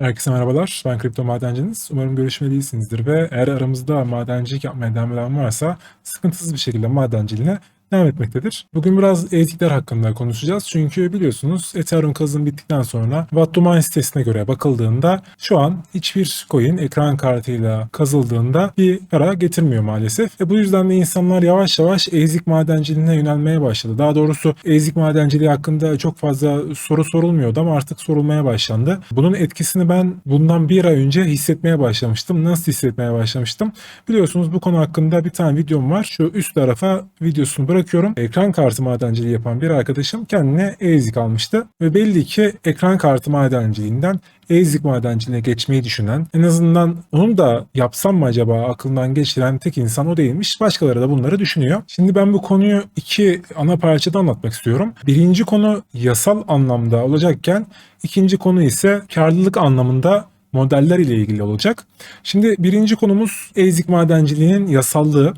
Herkese merhabalar. Ben Kripto Madenciniz. Umarım görüşme değilsinizdir ve eğer aramızda madencilik yapmaya devam eden varsa sıkıntısız bir şekilde madenciliğine devam etmektedir. Bugün biraz ezikler hakkında konuşacağız. Çünkü biliyorsunuz Ethereum kazım bittikten sonra Vattuman sitesine göre bakıldığında şu an hiçbir coin ekran kartıyla kazıldığında bir para getirmiyor maalesef. Ve bu yüzden de insanlar yavaş yavaş ezik madenciliğine yönelmeye başladı. Daha doğrusu ezik madenciliği hakkında çok fazla soru sorulmuyordu ama artık sorulmaya başlandı. Bunun etkisini ben bundan bir ay önce hissetmeye başlamıştım. Nasıl hissetmeye başlamıştım? Biliyorsunuz bu konu hakkında bir tane videom var. Şu üst tarafa videosunu bırakıyorum. Ekran kartı madenciliği yapan bir arkadaşım kendine ezik almıştı. Ve belli ki ekran kartı madenciliğinden Ezik madenciliğine geçmeyi düşünen, en azından onu da yapsam mı acaba aklından geçiren tek insan o değilmiş. Başkaları da bunları düşünüyor. Şimdi ben bu konuyu iki ana parçada anlatmak istiyorum. Birinci konu yasal anlamda olacakken ikinci konu ise karlılık anlamında modeller ile ilgili olacak. Şimdi birinci konumuz ezik madenciliğinin yasallığı.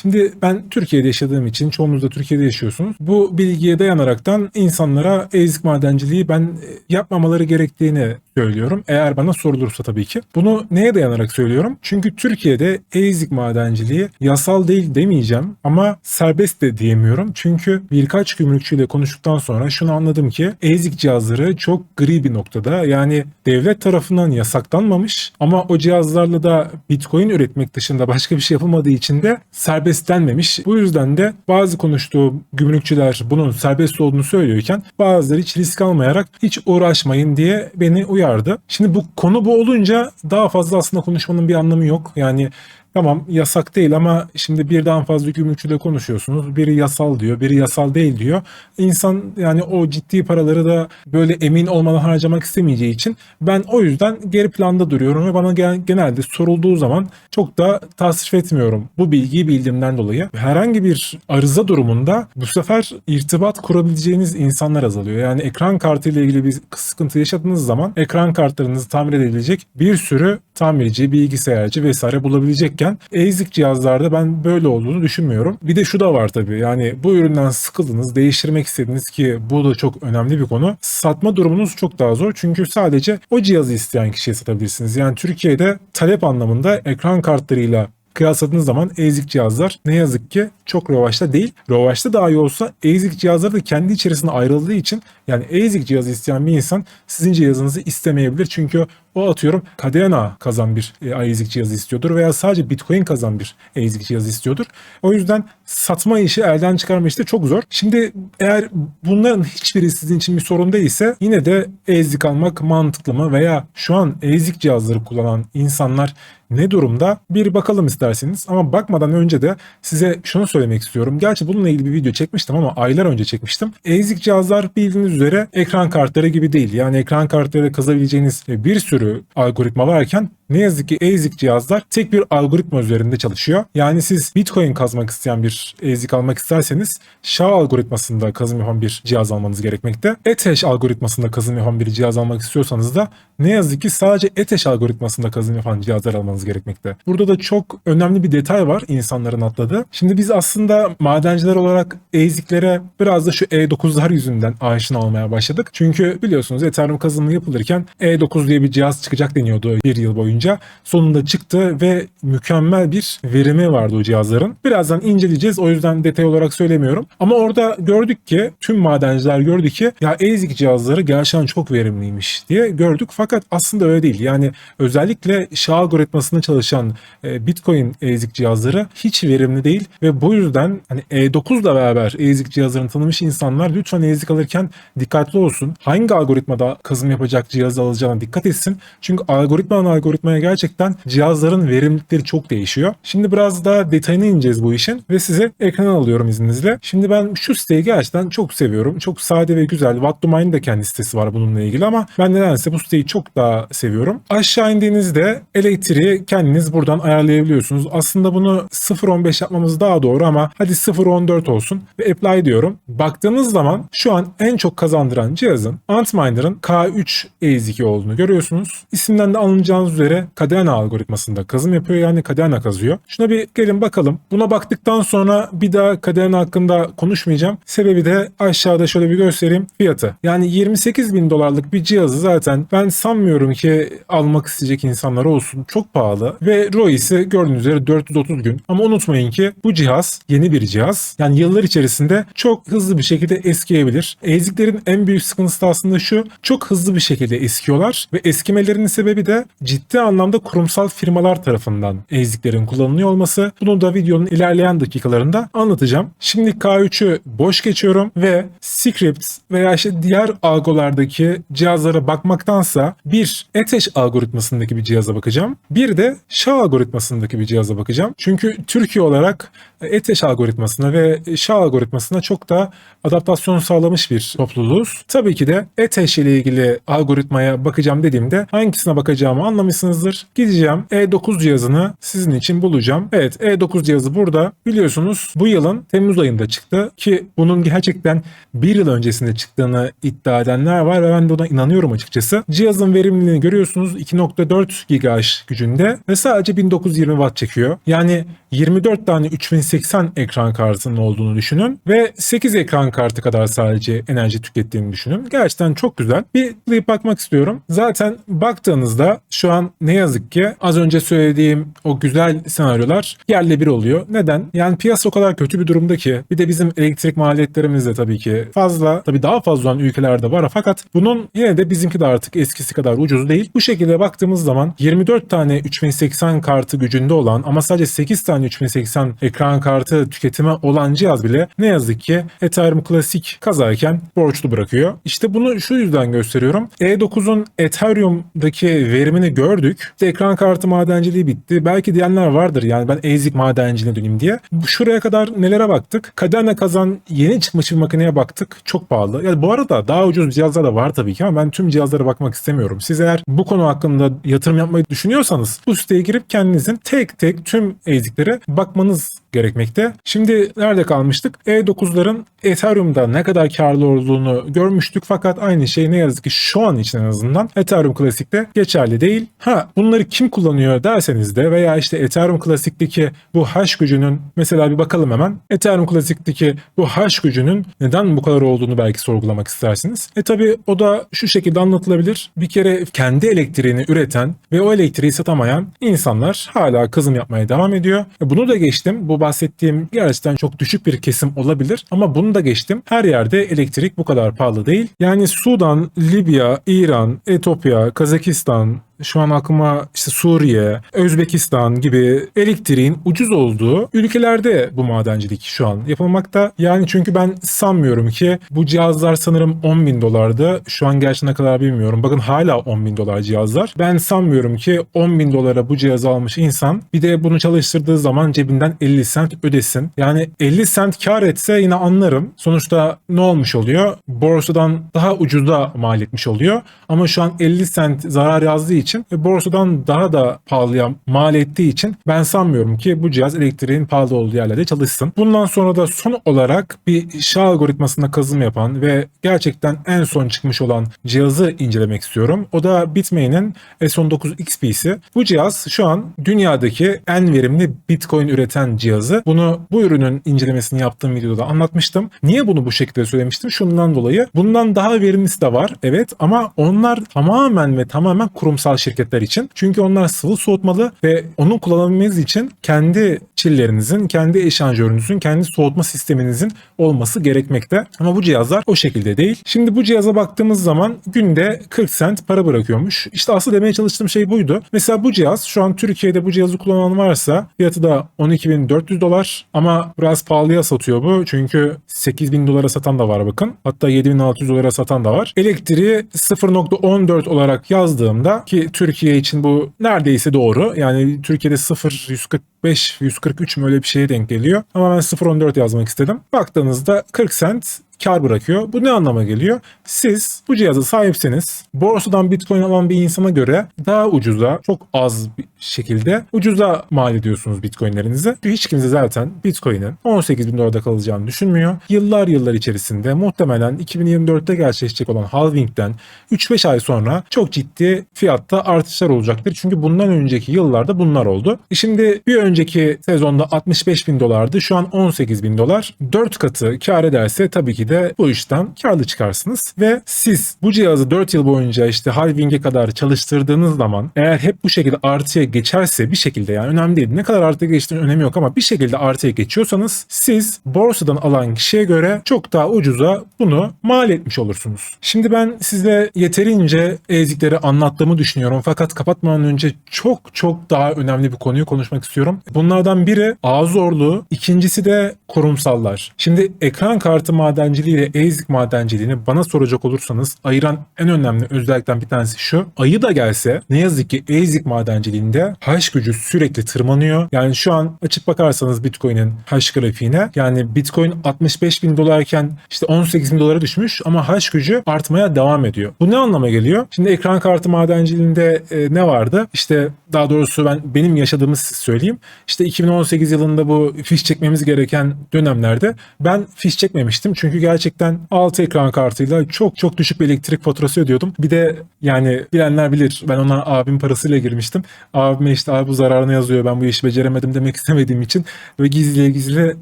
Şimdi ben Türkiye'de yaşadığım için çoğunuz da Türkiye'de yaşıyorsunuz. Bu bilgiye dayanaraktan insanlara ezik madenciliği ben yapmamaları gerektiğini söylüyorum. Eğer bana sorulursa tabii ki. Bunu neye dayanarak söylüyorum? Çünkü Türkiye'de ezik madenciliği yasal değil demeyeceğim ama serbest de diyemiyorum. Çünkü birkaç gümrükçüyle konuştuktan sonra şunu anladım ki ezik cihazları çok gri bir noktada. Yani devlet tarafından yasaklanmamış ama o cihazlarla da bitcoin üretmek dışında başka bir şey yapılmadığı için de serbest denmemiş. Bu yüzden de bazı konuştuğu gümrükçüler bunun serbest olduğunu söylüyorken bazıları hiç risk almayarak hiç uğraşmayın diye beni uyardı. Şimdi bu konu bu olunca daha fazla aslında konuşmanın bir anlamı yok. Yani Tamam yasak değil ama şimdi birden fazla gümrükçüyle konuşuyorsunuz. Biri yasal diyor, biri yasal değil diyor. İnsan yani o ciddi paraları da böyle emin olmadan harcamak istemeyeceği için ben o yüzden geri planda duruyorum ve bana genelde sorulduğu zaman çok da tasvip etmiyorum bu bilgiyi bildiğimden dolayı. Herhangi bir arıza durumunda bu sefer irtibat kurabileceğiniz insanlar azalıyor. Yani ekran kartı ile ilgili bir sıkıntı yaşadığınız zaman ekran kartlarınızı tamir edebilecek bir sürü tamirci, bilgisayarcı vesaire bulabilecekken ASIC cihazlarda ben böyle olduğunu düşünmüyorum. Bir de şu da var tabii yani bu üründen sıkıldınız, değiştirmek istediniz ki bu da çok önemli bir konu. Satma durumunuz çok daha zor çünkü sadece o cihazı isteyen kişiye satabilirsiniz. Yani Türkiye'de talep anlamında ekran kartlarıyla kıyasladığınız zaman ASIC cihazlar ne yazık ki çok revaçta değil. Revaçta daha iyi olsa ASIC cihazları da kendi içerisinde ayrıldığı için yani ASIC cihazı isteyen bir insan sizin cihazınızı istemeyebilir. Çünkü o atıyorum Cadena kazan bir e, ASIC cihazı istiyordur veya sadece Bitcoin kazan bir ASIC cihazı istiyordur. O yüzden satma işi elden çıkarma işi de çok zor. Şimdi eğer bunların hiçbiri sizin için bir sorun değilse yine de ASIC almak mantıklı mı veya şu an ASIC cihazları kullanan insanlar ne durumda? Bir bakalım isterseniz. Ama bakmadan önce de size şunu söylemek istiyorum. Gerçi bununla ilgili bir video çekmiştim ama aylar önce çekmiştim. ASIC cihazlar bildiğiniz üzere ekran kartları gibi değil. Yani ekran kartları kazabileceğiniz bir sürü algoritma varken ne yazık ki ASIC cihazlar tek bir algoritma üzerinde çalışıyor. Yani siz Bitcoin kazmak isteyen bir ASIC almak isterseniz SHA algoritmasında kazım yapan bir cihaz almanız gerekmekte. Ethash algoritmasında kazım yapan bir cihaz almak istiyorsanız da ne yazık ki sadece Ethash algoritmasında kazım yapan cihazlar almanız gerekmekte. Burada da çok önemli bir detay var insanların atladığı. Şimdi biz aslında madenciler olarak ASIC'lere biraz da şu E9'lar yüzünden aşina olmaya başladık. Çünkü biliyorsunuz Ethereum kazımı yapılırken E9 diye bir cihaz çıkacak deniyordu bir yıl boyunca boyunca sonunda çıktı ve mükemmel bir verimi vardı o cihazların. Birazdan inceleyeceğiz o yüzden detay olarak söylemiyorum. Ama orada gördük ki tüm madenciler gördü ki ya ASIC cihazları gerçekten çok verimliymiş diye gördük. Fakat aslında öyle değil. Yani özellikle SHA algoritmasında çalışan e, Bitcoin ASIC cihazları hiç verimli değil ve bu yüzden hani E9 ile beraber ASIC cihazlarını tanımış insanlar lütfen ASIC alırken dikkatli olsun. Hangi algoritmada kazım yapacak cihazı alacağına dikkat etsin. Çünkü algoritmanın algoritma algoritmaya gerçekten cihazların verimlilikleri çok değişiyor. Şimdi biraz daha detayını ineceğiz bu işin ve size ekrana alıyorum izninizle. Şimdi ben şu siteyi gerçekten çok seviyorum. Çok sade ve güzel. Wattdomain'in de kendi sitesi var bununla ilgili ama ben nedense bu siteyi çok daha seviyorum. Aşağı indiğinizde elektriği kendiniz buradan ayarlayabiliyorsunuz. Aslında bunu 0.15 yapmamız daha doğru ama hadi 0.14 olsun ve apply diyorum. Baktığınız zaman şu an en çok kazandıran cihazın Antminer'ın K3 ASIC olduğunu görüyorsunuz. İsimden de anlayacağınız üzere ve Kadena algoritmasında kazım yapıyor yani Kadena kazıyor. Şuna bir gelin bakalım. Buna baktıktan sonra bir daha Kadena hakkında konuşmayacağım. Sebebi de aşağıda şöyle bir göstereyim fiyatı. Yani 28 bin dolarlık bir cihazı zaten ben sanmıyorum ki almak isteyecek insanlar olsun. Çok pahalı ve ROI'si gördüğünüz üzere 430 gün. Ama unutmayın ki bu cihaz yeni bir cihaz. Yani yıllar içerisinde çok hızlı bir şekilde eskiyebilir. Eziklerin en büyük sıkıntısı da aslında şu. Çok hızlı bir şekilde eskiyorlar ve eskimelerinin sebebi de ciddi anlamda kurumsal firmalar tarafından eziklerin kullanılıyor olması. Bunu da videonun ilerleyen dakikalarında anlatacağım. Şimdi K3'ü boş geçiyorum ve scripts veya işte diğer algolardaki cihazlara bakmaktansa bir Eteş algoritmasındaki bir cihaza bakacağım. Bir de SHA algoritmasındaki bir cihaza bakacağım. Çünkü Türkiye olarak Eteş algoritmasına ve SHA algoritmasına çok da adaptasyon sağlamış bir topluluğuz. Tabii ki de Eteş ile ilgili algoritmaya bakacağım dediğimde hangisine bakacağımı anlamışsınızdır. Gideceğim E9 cihazını sizin için bulacağım. Evet E9 cihazı burada. Biliyorsunuz bu yılın Temmuz ayında çıktı ki bunun gerçekten bir yıl öncesinde çıktığını iddia edenler var ve ben buna inanıyorum açıkçası. Cihazın verimliliğini görüyorsunuz 2.4 GHz gücünde ve sadece 1920 Watt çekiyor. Yani 24 tane 3080 ekran kartının olduğunu düşünün ve 8 ekran kartı kadar sadece enerji tükettiğini düşünün. Gerçekten çok güzel. Bir bakmak istiyorum. Zaten baktığınızda şu an ne yazık ki az önce söylediğim o güzel senaryolar yerle bir oluyor. Neden? Yani piyasa o kadar kötü bir durumda ki bir de bizim elektrik maliyetlerimiz de tabii ki fazla. Tabii daha fazla olan ülkelerde var fakat bunun yine de bizimki de artık eskisi kadar ucuz değil. Bu şekilde baktığımız zaman 24 tane 3080 kartı gücünde olan ama sadece 8 tane 3080 ekran kartı tüketimi olan cihaz bile ne yazık ki Ethereum Classic kazarken borçlu bırakıyor. İşte bunu şu yüzden gösteriyorum. E9'un Ethereum'daki verimini gördük. İşte ekran kartı madenciliği bitti. Belki diyenler vardır yani ben ASIC madenciliğine döneyim diye. Şuraya kadar nelere baktık? Kadena kazan yeni çıkmış bir makineye baktık. Çok pahalı. Yani bu arada daha ucuz cihazlar da var tabii ki ama ben tüm cihazlara bakmak istemiyorum. Siz eğer bu konu hakkında yatırım yapmayı düşünüyorsanız bu siteye girip kendinizin tek tek tüm ASIC'lere bakmanız gerekmekte. Şimdi nerede kalmıştık? E9'ların Ethereum'da ne kadar karlı olduğunu görmüştük fakat aynı şey ne yazık ki şu an için en azından Ethereum Classic'te geçerli değil. Ha bunları kim kullanıyor derseniz de veya işte Ethereum Classic'teki bu hash gücünün mesela bir bakalım hemen. Ethereum Classic'teki bu hash gücünün neden bu kadar olduğunu belki sorgulamak istersiniz. E tabi o da şu şekilde anlatılabilir. Bir kere kendi elektriğini üreten ve o elektriği satamayan insanlar hala kızım yapmaya devam ediyor. E bunu da geçtim. Bu bahsettiğim gerçekten çok düşük bir kesim olabilir ama bunu da geçtim. Her yerde elektrik bu kadar pahalı değil. Yani Sudan, Libya, İran, Etiyopya, Kazakistan, şu an aklıma işte Suriye, Özbekistan gibi elektriğin ucuz olduğu ülkelerde bu madencilik şu an yapılmakta. Yani çünkü ben sanmıyorum ki bu cihazlar sanırım 10 bin dolardı. Şu an gerçi ne kadar bilmiyorum. Bakın hala 10 bin dolar cihazlar. Ben sanmıyorum ki 10 bin dolara bu cihazı almış insan bir de bunu çalıştırdığı zaman cebinden 50 sent ödesin. Yani 50 sent kar etse yine anlarım. Sonuçta ne olmuş oluyor? Borsadan daha ucuza mal etmiş oluyor. Ama şu an 50 sent zarar yazdığı ve borsadan daha da pahalıya mal ettiği için ben sanmıyorum ki bu cihaz elektriğin pahalı olduğu yerlerde çalışsın. Bundan sonra da son olarak bir SHA algoritmasında kazım yapan ve gerçekten en son çıkmış olan cihazı incelemek istiyorum. O da Bitmain'in S19 XP'si. Bu cihaz şu an dünyadaki en verimli Bitcoin üreten cihazı. Bunu bu ürünün incelemesini yaptığım videoda anlatmıştım. Niye bunu bu şekilde söylemiştim? Şundan dolayı. Bundan daha verimlisi de var. Evet ama onlar tamamen ve tamamen kurumsal şirketler için. Çünkü onlar sıvı soğutmalı ve onu kullanabilmeniz için kendi çillerinizin, kendi eşanjörünüzün, kendi soğutma sisteminizin olması gerekmekte. Ama bu cihazlar o şekilde değil. Şimdi bu cihaza baktığımız zaman günde 40 sent para bırakıyormuş. İşte asıl demeye çalıştığım şey buydu. Mesela bu cihaz şu an Türkiye'de bu cihazı kullanan varsa fiyatı da 12.400 dolar ama biraz pahalıya satıyor bu. Çünkü 8.000 dolara satan da var bakın. Hatta 7.600 dolara satan da var. Elektriği 0.14 olarak yazdığımda ki Türkiye için bu neredeyse doğru. Yani Türkiye'de 0 145 143 mü öyle bir şeye denk geliyor. Ama ben 0.14 yazmak istedim. Baktığınızda 40 sent kar bırakıyor. Bu ne anlama geliyor? Siz bu cihaza sahipseniz borsadan bitcoin alan bir insana göre daha ucuza çok az bir şekilde ucuza mal ediyorsunuz bitcoinlerinizi. Çünkü hiç kimse zaten bitcoin'in 18 bin dolarda kalacağını düşünmüyor. Yıllar yıllar içerisinde muhtemelen 2024'te gerçekleşecek olan halvingden 3-5 ay sonra çok ciddi fiyatta artışlar olacaktır. Çünkü bundan önceki yıllarda bunlar oldu. E Şimdi bir önceki sezonda 65 bin dolardı. Şu an 18 bin dolar. 4 katı kar ederse tabii ki de bu işten karlı çıkarsınız. Ve siz bu cihazı 4 yıl boyunca işte halving'e kadar çalıştırdığınız zaman eğer hep bu şekilde artıya geçerse bir şekilde yani önemli değil. Ne kadar artıya geçtiğinin önemi yok ama bir şekilde artıya geçiyorsanız siz borsadan alan kişiye göre çok daha ucuza bunu mal etmiş olursunuz. Şimdi ben size yeterince ezikleri anlattığımı düşünüyorum fakat kapatmadan önce çok çok daha önemli bir konuyu konuşmak istiyorum. Bunlardan biri ağ zorluğu, ikincisi de kurumsallar. Şimdi ekran kartı madenciliği ile ezik madenciliğini bana soracak olursanız ayıran en önemli özellikten bir tanesi şu. Ayı da gelse ne yazık ki ezik madenciliğinde hash gücü sürekli tırmanıyor. Yani şu an açıp bakarsanız Bitcoin'in hash grafiğine yani Bitcoin 65 bin dolarken işte 18 bin dolara düşmüş ama hash gücü artmaya devam ediyor. Bu ne anlama geliyor? Şimdi ekran kartı madenciliğinde e, ne vardı? İşte daha doğrusu ben benim yaşadığımı söyleyeyim. İşte 2018 yılında bu fiş çekmemiz gereken dönemlerde ben fiş çekmemiştim. Çünkü gerçekten 6 ekran kartıyla çok çok düşük bir elektrik faturası ödüyordum. Bir de yani bilenler bilir ben ona abim parasıyla girmiştim. Abime işte abi bu zararını yazıyor ben bu işi beceremedim demek istemediğim için ve gizli gizli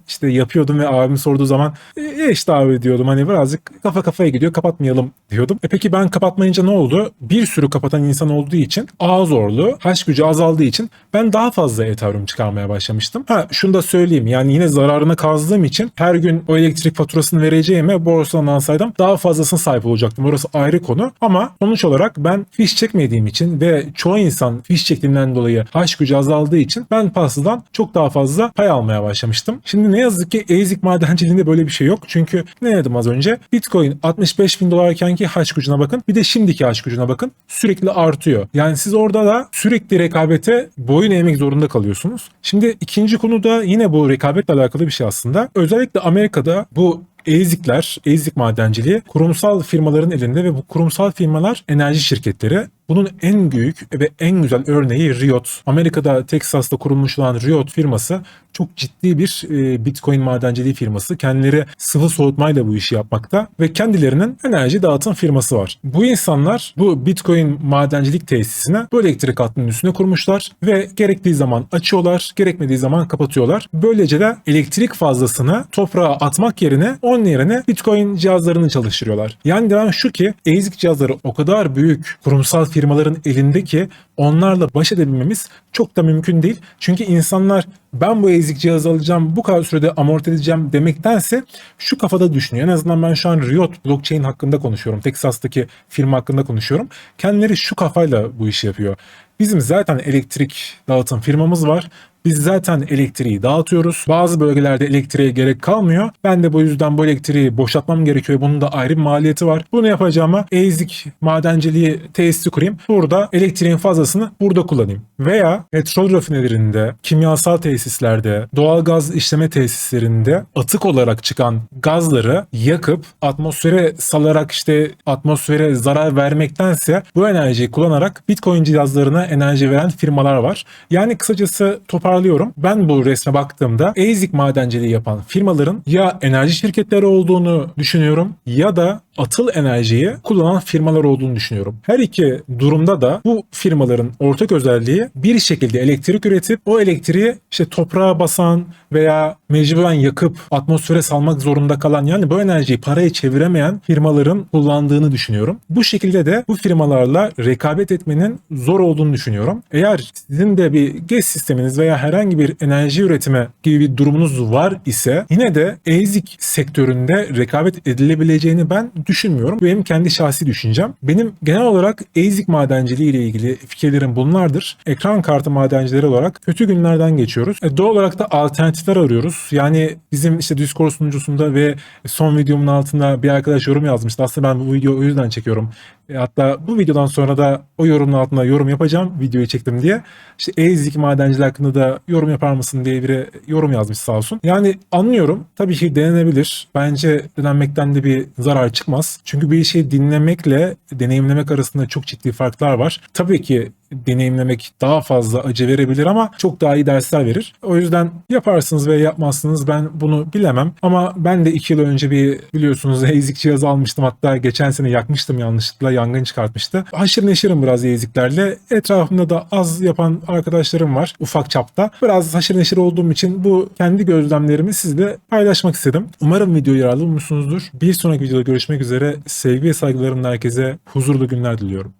işte yapıyordum ve abim sorduğu zaman e işte abi diyordum hani birazcık kafa kafaya gidiyor kapatmayalım diyordum. E peki ben kapatmayınca ne oldu? Bir sürü kapatan insan olduğu için ağ zorluğu, haş gücü azaldığı için ben daha fazla Ethereum çıkarmaya başlamıştım. Ha şunu da söyleyeyim yani yine zararını kazdığım için her gün o elektrik faturasını vereceğime borsadan alsaydım daha fazlasına sahip olacaktım. Orası ayrı konu ama sonuç olarak ben fiş çekmediğim için ve çoğu insan fiş çektiğinden dolayı haş gücü azaldığı için ben pastadan çok daha fazla pay almaya başlamıştım. Şimdi ne yazık ki ezik madenciliğinde böyle bir şey yok. Çünkü ne dedim az önce? Bitcoin 65 bin dolarken ki haş gücüne bakın. Bir de şimdiki haş gücüne bakın. Sürekli artıyor. Yani siz orada da sürekli rekabete boyun eğmek zorunda kalıyorsunuz. Şimdi ikinci konu da yine bu rekabetle alakalı bir şey aslında. Özellikle Amerika'da bu ezikler, ezik madenciliği kurumsal firmaların elinde ve bu kurumsal firmalar enerji şirketleri. Bunun en büyük ve en güzel örneği Riot. Amerika'da Texas'ta kurulmuş olan Riot firması çok ciddi bir e, Bitcoin madenciliği firması. Kendileri sıvı soğutmayla bu işi yapmakta ve kendilerinin enerji dağıtım firması var. Bu insanlar bu Bitcoin madencilik tesisine bu elektrik hattının üstüne kurmuşlar ve gerektiği zaman açıyorlar, gerekmediği zaman kapatıyorlar. Böylece de elektrik fazlasını toprağa atmak yerine onun yerine Bitcoin cihazlarını çalıştırıyorlar. Yani devam şu ki ASIC cihazları o kadar büyük kurumsal firmaların elinde ki onlarla baş edebilmemiz çok da mümkün değil. Çünkü insanlar ben bu ezik cihazı alacağım, bu kadar sürede amorti edeceğim demektense şu kafada düşünüyor. En azından ben şu an Riot blockchain hakkında konuşuyorum. Texas'taki firma hakkında konuşuyorum. Kendileri şu kafayla bu işi yapıyor. Bizim zaten elektrik dağıtım firmamız var. Biz zaten elektriği dağıtıyoruz. Bazı bölgelerde elektriğe gerek kalmıyor. Ben de bu yüzden bu elektriği boşaltmam gerekiyor. Bunun da ayrı bir maliyeti var. Bunu yapacağıma ezik madenciliği tesisi kurayım. Burada elektriğin fazlasını burada kullanayım. Veya petrol rafinelerinde, kimyasal tesislerde, doğal gaz işleme tesislerinde atık olarak çıkan gazları yakıp atmosfere salarak işte atmosfere zarar vermektense bu enerjiyi kullanarak Bitcoin cihazlarına enerji veren firmalar var. Yani kısacası topar toparlıyorum. Ben bu resme baktığımda ASIC madenciliği yapan firmaların ya enerji şirketleri olduğunu düşünüyorum ya da atıl enerjiyi kullanan firmalar olduğunu düşünüyorum. Her iki durumda da bu firmaların ortak özelliği bir şekilde elektrik üretip o elektriği işte toprağa basan veya mecburen yakıp atmosfere salmak zorunda kalan yani bu enerjiyi paraya çeviremeyen firmaların kullandığını düşünüyorum. Bu şekilde de bu firmalarla rekabet etmenin zor olduğunu düşünüyorum. Eğer sizin de bir GES sisteminiz veya herhangi bir enerji üretimi gibi bir durumunuz var ise yine de ASIC sektöründe rekabet edilebileceğini ben düşünmüyorum. Benim kendi şahsi düşüncem. Benim genel olarak ASIC madenciliği ile ilgili fikirlerim bunlardır. Ekran kartı madencileri olarak kötü günlerden geçiyoruz. E, doğal olarak da alternatifler arıyoruz. Yani bizim işte Discord sunucusunda ve son videomun altında bir arkadaş yorum yazmıştı. Aslında ben bu videoyu o yüzden çekiyorum. E, hatta bu videodan sonra da o yorumun altına yorum yapacağım videoyu çektim diye. İşte Ezik madenciler hakkında da yorum yapar mısın diye biri yorum yazmış sağ olsun. Yani anlıyorum. Tabii ki denenebilir. Bence denenmekten de bir zarar çıkmaz. Çünkü bir şeyi dinlemekle deneyimlemek arasında çok ciddi farklar var. Tabii ki deneyimlemek daha fazla acı verebilir ama çok daha iyi dersler verir. O yüzden yaparsınız ve yapmazsınız ben bunu bilemem. Ama ben de iki yıl önce bir biliyorsunuz ezik cihazı almıştım. Hatta geçen sene yakmıştım yanlışlıkla yangın çıkartmıştı. Haşır neşirim biraz eziklerle. Etrafımda da az yapan arkadaşlarım var ufak çapta. Biraz haşır neşir olduğum için bu kendi gözlemlerimi sizle paylaşmak istedim. Umarım videoyu yararlı bulmuşsunuzdur. Bir sonraki videoda görüşmek üzere. Sevgi ve saygılarımla herkese huzurlu günler diliyorum.